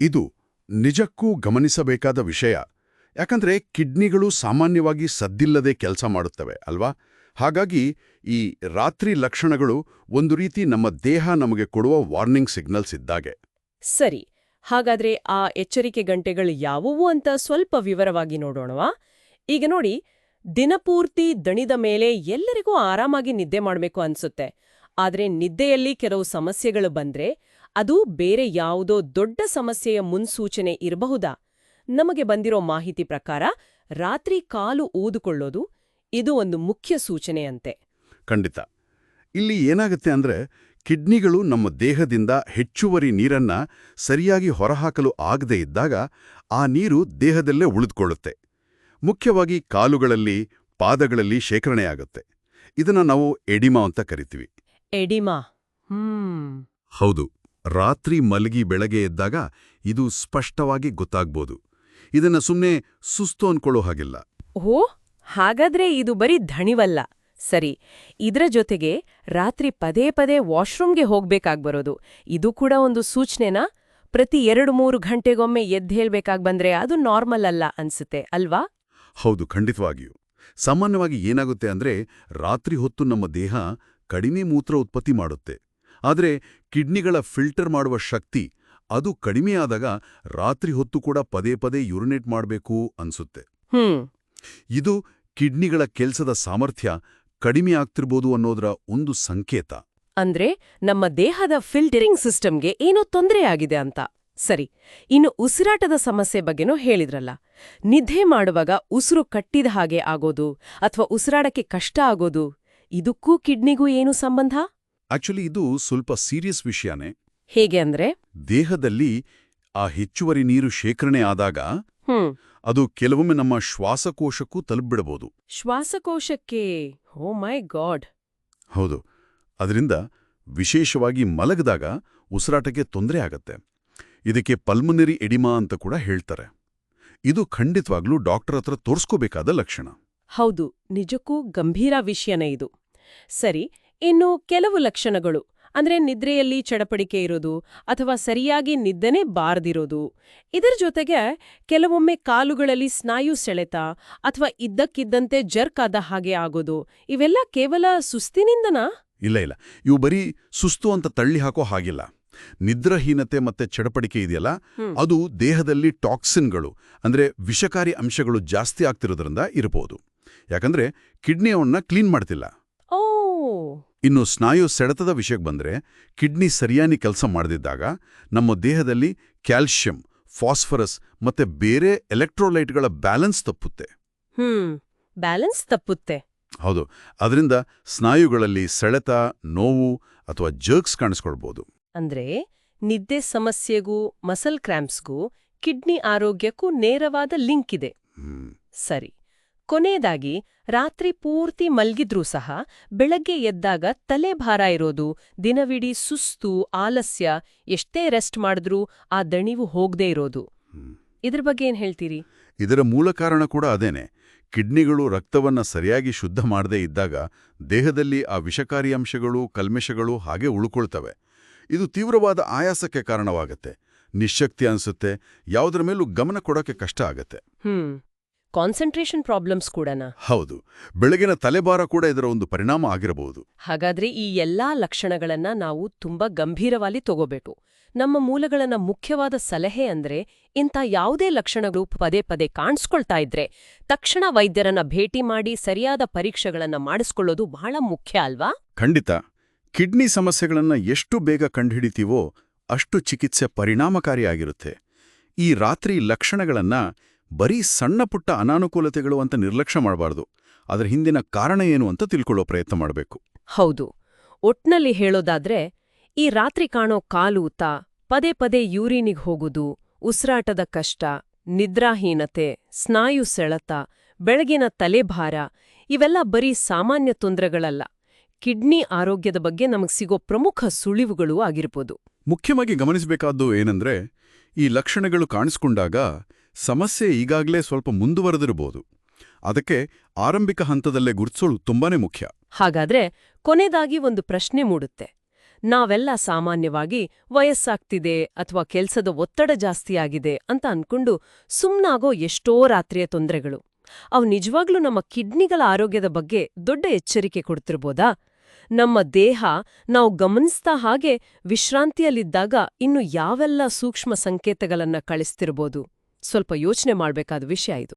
ಇದು ನಿಜಕ್ಕೂ ಗಮನಿಸಬೇಕಾದ ವಿಷಯ. ಯಾಕಂದ್ರೆ ಕಿಡ್ನಿಗಳು ಸಾಮಾನ್ಯವಾಗಿ ಸದ್ದಿಲ್ಲದೆ ಕೆಲಸ ಮಾಡುತ್ತವೆ, ಅಲ್ವಾ? ಹಾಗಾಗಿ ಈ ರಾತ್ರಿ ಲಕ್ಷಣಗಳು ಒಂದು ರೀತಿ ನಮ್ಮ ದೇಹ ನಮಗೆ ಕೊಡುವ ವಾರ್ನಿಂಗ್ ಸಿಗ್ನಲ್ಸ್ ಇದ್ದಾಗೆ. ಸರಿ, ಹಾಗಾದ್ರೆ ಆ ಎಚ್ಚರಿಕೆ ಗಂಟೆಗಳು ಯಾವುವು ಅಂತ ಸ್ವಲ್ಪ ವಿವರವಾಗಿ ನೋಡೋಣವಾ? ಈಗ ನೋಡಿ, ದಿನಪೂರ್ತಿ ದಣಿದ ಮೇಲೆ ಎಲ್ಲರಿಗೂ ಆರಾಮಾಗಿ ನಿದ್ದೆ ಮಾಡಬೇಕು ಅನ್ಸುತ್ತೆ. ಆದರೆ ನಿದ್ದೆಯಲ್ಲಿ ಕೆಲವು ಸಮಸ್ಯೆಗಳು ಬಂದ್ರೆ ಅದು ಬೇರೆ ಯಾವುದೋ ದೊಡ್ಡ ಸಮಸ್ಯೆಯ ಮುನ್ಸೂಚನೆ ಇರಬಹುದಾ? ನಮಗೆ ಬಂದಿರೋ ಮಾಹಿತಿ ಪ್ರಕಾರ ರಾತ್ರಿ ಕಾಲು ಊದುಕೊಳ್ಳೋದು ಇದು ಒಂದು ಮುಖ್ಯ ಸೂಚನೆಯಂತೆ. ಖಂಡಿತ. ಇಲ್ಲಿ ಏನಾಗುತ್ತೆ ಅಂದ್ರೆ ಕಿಡ್ನಿಗಳು ನಮ್ಮ ದೇಹದಿಂದ ಹೆಚ್ಚುವರಿ ನೀರನ್ನ ಸರಿಯಾಗಿ ಹೊರಹಾಕಲು ಆಗದೇ ಇದ್ದಾಗ ಆ ನೀರು ದೇಹದಲ್ಲೇ ಉಳಿದುಕೊಳ್ಳುತ್ತೆ. ಮುಖ್ಯವಾಗಿ ಕಾಲುಗಳಲ್ಲಿ ಪಾದಗಳಲ್ಲಿ ಶೇಖರಣೆಯಾಗುತ್ತೆ ಇದನ್ನ ನಾವು ಎಡಿಮಾ ಅಂತ ಕರಿತೀವಿ. ಎಡಿಮಾ. ಹ್ಮ್. ಹೌದು. ರಾತ್ರಿ ಮಲಗಿ ಬೆಳಗ್ಗೆ ಎದ್ದಾಗ ಇದು ಸ್ಪಷ್ಟವಾಗಿ ಗೊತ್ತಾಗ್ಬೋದು. ಇದನ್ನ ಸುಮ್ಮನೆ ಸುಸ್ತು ಅನ್ಕೊಳ್ಳೋ ಹಾಗಿಲ್ಲ. ಓ ಹಾಗಾದ್ರೆ ಇದು ಬರೀ ಧಣಿವಲ್ಲ ಸರಿ ಇದರ ಜೊತೆಗೆ ರಾತ್ರಿ ಪದೇ ಪದೇ ವಾಶ್ರೂಮ್ಗೆ ಹೋಗ್ಬೇಕಾಗ್ಬರೋದು ಇದು ಕೂಡ ಒಂದು ಸೂಚನೆನಾ? ಪ್ರತಿ ಎರಡು ಮೂರು ಗಂಟೆಗೊಮ್ಮೆ ಎದ್ದೇಳ್ಬೇಕಾಗ್ ಬಂದ್ರೆ ಅದು ನಾರ್ಮಲ್ ಅಲ್ಲ ಅನ್ಸುತ್ತೆ ಅಲ್ವಾ? ಹೌದು ಖಂಡಿತವಾಗಿಯೂ. ಸಾಮಾನ್ಯವಾಗಿ ಏನಾಗುತ್ತೆ ಅಂದ್ರೆ ರಾತ್ರಿ ಹೊತ್ತು ನಮ್ಮ ದೇಹ ಕಡಿಮೆ ಮೂತ್ರ ಉತ್ಪತ್ತಿ ಮಾಡುತ್ತೆ. ಆದರೆ ಕಿಡ್ನಿಗಳ ಫಿಲ್ಟರ್ ಮಾಡುವ ಶಕ್ತಿ ಅದು ಕಡಿಮೆಯಾದಾಗ ರಾತ್ರಿ ಹೊತ್ತು ಕೂಡ ಪದೇ ಪದೇ ಯುರಿನೇಟ್ ಮಾಡಬೇಕು ಅನ್ಸುತ್ತೆ. ಹ್ಮ್. ಇದು ಕಿಡ್ನಿಗಳ ಕೆಲಸದ ಸಾಮರ್ಥ್ಯ ಕಡಿಮೆ ಆಗ್ತಿರ್ಬೋದು ಅನ್ನೋದರ ಒಂದು ಸಂಕೇತ. ಅಂದ್ರೆ ನಮ್ಮ ದೇಹದ ಫಿಲ್ಟರಿಂಗ್ ಸಿಸ್ಟಮ್ಗೆ ಏನೋ ತೊಂದರೆ ಆಗಿದೆ ಅಂತ. ಸರಿ ಇನ್ನು ಉಸಿರಾಟದ ಸಮಸ್ಯೆ ಬಗ್ಗೆನೂ ಹೇಳಿದ್ರಲ್ಲ. ನಿದ್ದೆ ಮಾಡುವಾಗ ಉಸಿರು ಕಟ್ಟಿದ ಹಾಗೆ ಆಗೋದು ಅಥವಾ ಉಸಿರಾಡಕ್ಕೆ ಕಷ್ಟ ಆಗೋದು ಇದಕ್ಕೂ ಕಿಡ್ನಿಗೂ ಏನು ಸಂಬಂಧ? ಆಕ್ಚುಲಿ ಇದು ಸ್ವಲ್ಪ ಸೀರಿಯಸ್ ವಿಷಯನೇ. ಹೇಗೆ ಅಂದ್ರೆ? ದೇಹದಲ್ಲಿ ಆ ಹೆಚ್ಚುವರಿ ನೀರು ಶೇಖರಣೆ ಆದಾಗ ಅದು ಕೆಲವೊಮ್ಮೆ ನಮ್ಮ ಶ್ವಾಸಕೋಶಕ್ಕೂ ತಲುಪಿಬಿಡಬಹುದು. ಶ್ವಾಸಕೋಶಕ್ಕೆ? ಹೋ ಮೈ ಗಾಡ್ ಹೌದು. ಅದರಿಂದ ವಿಶೇಷವಾಗಿ ಮಲಗದಾಗ ಉಸಿರಾಟಕ್ಕೆ ತೊಂದರೆ ಆಗತ್ತೆ. ಇದಕ್ಕೆ ಪಲ್ಮನರಿ ಎಡಿಮಾ ಅಂತ ಕೂಡ ಹೇಳ್ತಾರೆ. ಇದು ಖಂಡಿತವಾಗ್ಲೂ ಡಾಕ್ಟರ್ ಹತ್ರ ತೋರಿಸ್ಕೋಬೇಕಾದ ಲಕ್ಷಣ. ಹೌದು. ನಿಜಕ್ಕೂ ಗಂಭೀರ ವಿಷಯನೇ ಇದು. ಸರಿ ಇನ್ನು ಕೆಲವು ಲಕ್ಷಣಗಳು. ಅಂದ್ರೆ ನಿದ್ರೆಯಲ್ಲಿ ಚಡಪಡಿಕೆ ಇರೋದು ಅಥವಾ ಸರಿಯಾಗಿ ನಿದ್ದೆನೇ ಬಾರ್ದಿರೋದು. ಇದರ ಜೊತೆಗೆ ಕೆಲವೊಮ್ಮೆ ಕಾಲುಗಳಲ್ಲಿ ಸ್ನಾಯು ಸೆಳೆತ ಅಥವಾ ಇದ್ದಕ್ಕಿದ್ದಂತೆ ಜರ್ಕ್ ಆದ ಹಾಗೆ ಆಗೋದು. ಇವೆಲ್ಲ ಕೇವಲ ಸುಸ್ತಿನಿಂದನಾ? ಇಲ್ಲ ಇಲ್ಲ. ಇವು ಬರೀ ಸುಸ್ತು ಅಂತ ತಳ್ಳಿ ಹಾಕೋ ಹಾಗಿಲ್ಲ. ನಿದ್ರಹೀನತೆ ಮತ್ತೆ ಚಡಪಡಿಕೆ ಇದೆಯಲ್ಲ? ಅದು ದೇಹದಲ್ಲಿ ಟಾಕ್ಸಿನ್ಗಳು ಅಂದ್ರೆ ವಿಷಕಾರಿ ಅಂಶಗಳು ಜಾಸ್ತಿ ಆಗ್ತಿರೋದ್ರಿಂದ ಇರಬಹುದು. ಯಾಕಂದ್ರೆ ಕಿಡ್ನಿಯವನ್ನ ಕ್ಲೀನ್ ಮಾಡ್ತಿಲ್ಲ. ಇನ್ನು ಸ್ನಾಯು ಸೆಳೆತದ ವಿಷಯಕ್ಕೆ ಬಂದ್ರೆ ಕಿಡ್ನಿ ಸರಿಯಾಗಿ ಕೆಲಸ ಮಾಡದಿದ್ದಾಗ ನಮ್ಮ ದೇಹದಲ್ಲಿ ಕ್ಯಾಲ್ಶಿಯಂ ಫಾಸ್ಫರಸ್ ಮತ್ತೆ ಬೇರೆ ಎಲೆಕ್ಟ್ರೋಲೈಟ್ಗಳ ಬ್ಯಾಲೆನ್ಸ್ ತಪ್ಪುತ್ತೆ. ಹ್ಮ್ ಬ್ಯಾಲೆನ್ಸ್ ತಪ್ಪುತ್ತೆ. ಹೌದು ಅದರಿಂದ ಸ್ನಾಯುಗಳಲ್ಲಿ ಸೆಳೆತ ನೋವು ಅಥವಾ ಜರ್ಕ್ಸ್ ಕಾಣಿಸ್ಕೊಳ್ಬೋದು. ಅಂದ್ರೆ ನಿದ್ದೆ ಸಮಸ್ಯೆಗೂ ಮಸಲ್ ಕ್ರ್ಯಾಂಪ್ಸ್ಗೂ ಕಿಡ್ನಿ ಆರೋಗ್ಯಕ್ಕೂ ನೇರವಾದ ಲಿಂಕ್ ಇದೆ. ಸರಿ. ಕೊನೆಯದಾಗಿ ರಾತ್ರಿ ಪೂರ್ತಿ ಮಲ್ಗಿದ್ರೂ ಸಹ ಬೆಳಗ್ಗೆ ಎದ್ದಾಗ ತಲೆ ಭಾರ ಇರೋದು ದಿನವಿಡೀ ಸುಸ್ತು ಆಲಸ್ಯ ಎಷ್ಟೇ ರೆಸ್ಟ್ ಮಾಡಿದ್ರೂ ಆ ದಣಿವು ಹೋಗದೇ ಇರೋದು. ಇದರ ಬಗ್ಗೆ ಏನು ಹೇಳ್ತೀರಿ? ಇದರ ಮೂಲ ಕಾರಣ ಕೂಡ ಅದೇನೆ. ಕಿಡ್ನಿಗಳು ರಕ್ತವನ್ನ ಸರಿಯಾಗಿ ಶುದ್ಧ ಮಾಡದೇ ಇದ್ದಾಗ ದೇಹದಲ್ಲಿ ಆ ವಿಷಕಾರಿ ಅಂಶಗಳು ಕಲ್ಮೆಷಗಳು ಹಾಗೆ ಉಳ್ಕೊಳ್ತವೆ. ಇದು ತೀವ್ರವಾದ ಆಯಾಸಕ್ಕೆ ಕಾರಣವಾಗುತ್ತೆ. ನಿಶಕ್ತಿ ಅನಿಸುತ್ತೆ. ಯಾವುದರ ಮೇಲೂ ಗಮನ ಕೊಡೋಕೆ ಕಷ್ಟ ಆಗತ್ತೆ. ಕಾನ್ಸಂಟ್ರೇಷನ್ ಪ್ರಾಬ್ಲಮ್ಸ್ ಕೂಡನಾ? ಹೌದು. ಬೆಳಗಿನ ತಲೆಬಾರ ಕೂಡ ಇದರ ಒಂದು ಪರಿಣಾಮ ಆಗಿರಬಹುದು. ಹಾಗಾದ್ರೆ ಈ ಎಲ್ಲಾ ಲಕ್ಷಣಗಳನ್ನ ನಾವು ತುಂಬಾ ಗಂಭೀರವಾಗಿ ತಗೋಬೇಕು. ನಮ್ಮ ಮೂಲಗಳನ್ನ ಮುಖ್ಯವಾದ ಸಲಹೆ ಅಂದ್ರೆ ಇಂಥ ಯಾವುದೇ ಲಕ್ಷಣಗಳು ಪದೇ ಪದೇ ಕಾಣಿಸ್ಕೊಳ್ತಾ ಇದ್ರೆ ತಕ್ಷಣ ವೈದ್ಯರನ್ನ ಭೇಟಿ ಮಾಡಿ ಸರಿಯಾದ ಪರೀಕ್ಷೆಗಳನ್ನ ಮಾಡಿಸ್ಕೊಳ್ಳೋದು ಬಹಳ ಮುಖ್ಯ ಅಲ್ವಾ? ಖಂಡಿತ. ಕಿಡ್ನಿ ಸಮಸ್ಯೆಗಳನ್ನ ಎಷ್ಟು ಬೇಗ ಕಂಡುಹಿಡಿತೀವೋ ಅಷ್ಟು ಚಿಕಿತ್ಸೆ ಪರಿಣಾಮಕಾರಿಯಾಗಿರುತ್ತೆ. ಈ ರಾತ್ರಿ ಲಕ್ಷಣಗಳನ್ನ ಬರೀ ಸಣ್ಣ ಪುಟ್ಟ ಅನಾನುಕೂಲತೆಗಳು ಅಂತ ನಿರ್ಲಕ್ಷ್ಯ ಮಾಡಬಾರ್ದು. ಅದರ ಹಿಂದಿನ ಕಾರಣ ಏನು ಅಂತ ತಿಳ್ಕೊಳ್ಳೋ ಪ್ರಯತ್ನ ಮಾಡಬೇಕು. ಹೌದು. ಒಟ್ನಲ್ಲಿ ಹೇಳೋದಾದ್ರೆ ಈ ರಾತ್ರಿ ಕಾಣೋ ಕಾಲೂತ ಪದೇ ಪದೇ ಯೂರಿನಿಗೆ ಹೋಗುದು ಉಸಿರಾಟದ ಕಷ್ಟ ನಿದ್ರಾಹೀನತೆ ಸ್ನಾಯು ಸೆಳೆತ ಬೆಳಗಿನ ತಲೆಭಾರ ಇವೆಲ್ಲ ಬರೀ ಸಾಮಾನ್ಯ ತೊಂದರೆಗಳಲ್ಲ. ಕಿಡ್ನಿ ಆರೋಗ್ಯದ ಬಗ್ಗೆ ನಮಗ್ ಸಿಗೋ ಪ್ರಮುಖ ಸುಳಿವುಗಳು ಆಗಿರ್ಬೋದು. ಮುಖ್ಯವಾಗಿ ಗಮನಿಸಬೇಕಾದ್ದು ಏನಂದ್ರೆ ಈ ಲಕ್ಷಣಗಳು ಕಾಣಿಸ್ಕೊಂಡಾಗ ಸಮಸ್ಯೆ ಈಗಾಗಲೇ ಸ್ವಲ್ಪ ಮುಂದುವರೆದಿರಬಹುದು. ಅದಕ್ಕೆ ಆರಂಭಿಕ ಹಂತದಲ್ಲೇ ಗುರುತಿಸೋಳು ತುಂಬಾನೇ ಮುಖ್ಯ. ಹಾಗಾದ್ರೆ ಕೊನೆದಾಗಿ ಒಂದು ಪ್ರಶ್ನೆ ಮೂಡುತ್ತೆ. ನಾವೆಲ್ಲ ಸಾಮಾನ್ಯವಾಗಿ ವಯಸ್ಸಾಗ್ತಿದೆ ಅಥವಾ ಕೆಲ್ಸದ ಒತ್ತಡ ಜಾಸ್ತಿಯಾಗಿದೆ ಅಂತ ಅನ್ಕೊಂಡು ಸುಮ್ನಾಗೋ ಎಷ್ಟೋ ರಾತ್ರಿಯ ತೊಂದರೆಗಳು. ಅವು ನಿಜವಾಗ್ಲೂ ನಮ್ಮ ಕಿಡ್ನಿಗಳ ಆರೋಗ್ಯದ ಬಗ್ಗೆ ದೊಡ್ಡ ಎಚ್ಚರಿಕೆ ಕೊಡ್ತಿರ್ಬೋದಾ? ನಮ್ಮ ದೇಹ ನಾವು ಗಮನಿಸ್ತಾ ಹಾಗೆ ವಿಶ್ರಾಂತಿಯಲ್ಲಿದ್ದಾಗ ಇನ್ನು ಯಾವೆಲ್ಲ ಸೂಕ್ಷ್ಮ ಸಂಕೇತಗಳನ್ನ ಕಳಿಸ್ತಿರ್ಬೋದು? ಸ್ವಲ್ಪ ಯೋಚನೆ ಮಾಡಬೇಕಾದ ವಿಷಯ ಇದು.